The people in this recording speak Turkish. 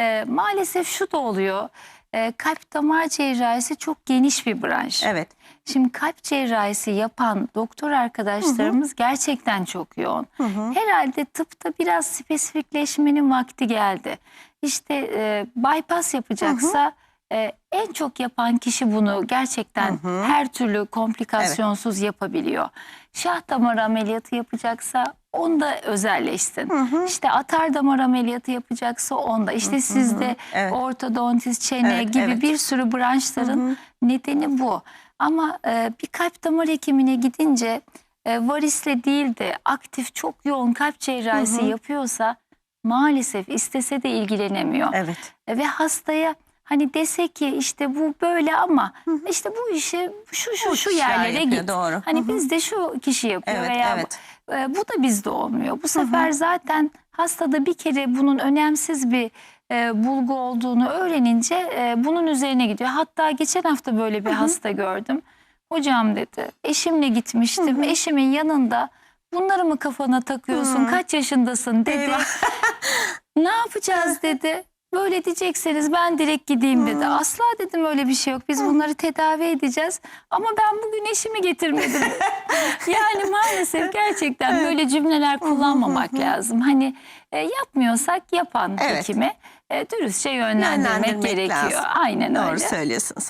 e, maalesef şu da oluyor. E, kalp damar cerrahisi çok geniş bir branş. Evet. Şimdi kalp cerrahisi yapan doktor arkadaşlarımız gerçekten çok yoğun. Herhalde tıpta biraz spesifikleşmenin vakti geldi. İşte e, bypass yapacaksa e, en çok yapan kişi bunu gerçekten her türlü komplikasyonsuz yapabiliyor. Şah damar ameliyatı yapacaksa onda özelleşsin. İşte atar damar ameliyatı yapacaksa onda. İşte sizde Evet. ortodontist, çene Evet, gibi evet. bir sürü branşların nedeni bu. Ama e, bir kalp damar hekimine gidince e, varisle değil de aktif çok yoğun kalp cerrahisi yapıyorsa maalesef istese de ilgilenemiyor. Evet. E, ve hastaya hani dese ki işte bu böyle ama işte bu işi şu şu Bu şu kişiler yerlere yapıyor, git. doğru. Hani Hı hı. bizde şu kişi yapıyor Evet, veya evet. bu, e, bu da bizde olmuyor. Bu sefer zaten hastada bir kere bunun önemsiz bir e, bulgu olduğunu öğrenince e, bunun üzerine gidiyor. Hatta geçen hafta böyle bir hasta gördüm. Hocam dedi eşimle gitmiştim. Eşimin yanında bunları mı kafana takıyorsun? Kaç yaşındasın dedi. Eyvah. ne yapacağız dedi. Böyle diyecekseniz ben direkt gideyim dedi. Asla dedim öyle bir şey yok. Biz bunları tedavi edeceğiz. Ama ben bugün eşimi getirmedim. yani maalesef gerçekten böyle cümleler kullanmamak lazım. Hani e, yapmıyorsak yapan Evet. hekime e, dürüstçe yönlendirmek, Yönlendirmek gerekiyor. lazım. Aynen Doğru öyle. söylüyorsunuz.